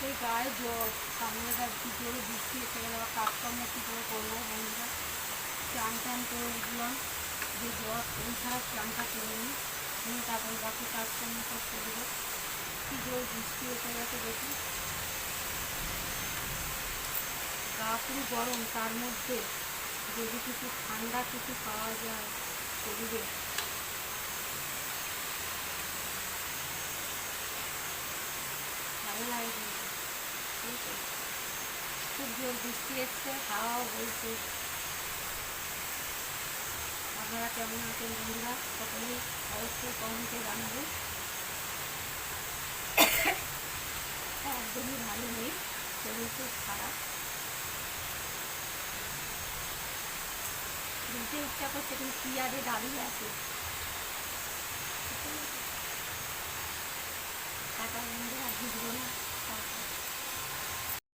সেই গায়ে জল সামনে তার কি জোরে বৃষ্টি এসে গেলে আবার কাজকর্ম কী করে করব বন্ধুরা? চান টান করে উঠলাম, যে জ্বর শরীর খারাপ চানটা করে নিই নিয়ে তারপরে বাকি কাজকর্ম করতে দেবো। কী জোর বৃষ্টি এসে গেছে দেখি। গা পুরো গরম, তার মধ্যে যদি কিছু ঠান্ডা কিছু পাওয়া যায় শরীরে। ভালো এই তো। খুব জোর বৃষ্টি এসছে, হাওয়াও বইছে। আপনারা কেমন আছেন বন্ধুরা? সকলেই অবশ্যই কমেন্টে জানাবেন। একদমই ভালো নেই। শরীর খুব খারাপ। দিতে ইচ্ছা করছে, কিন্তু চেয়ারে দাঁড়িয়ে আছে?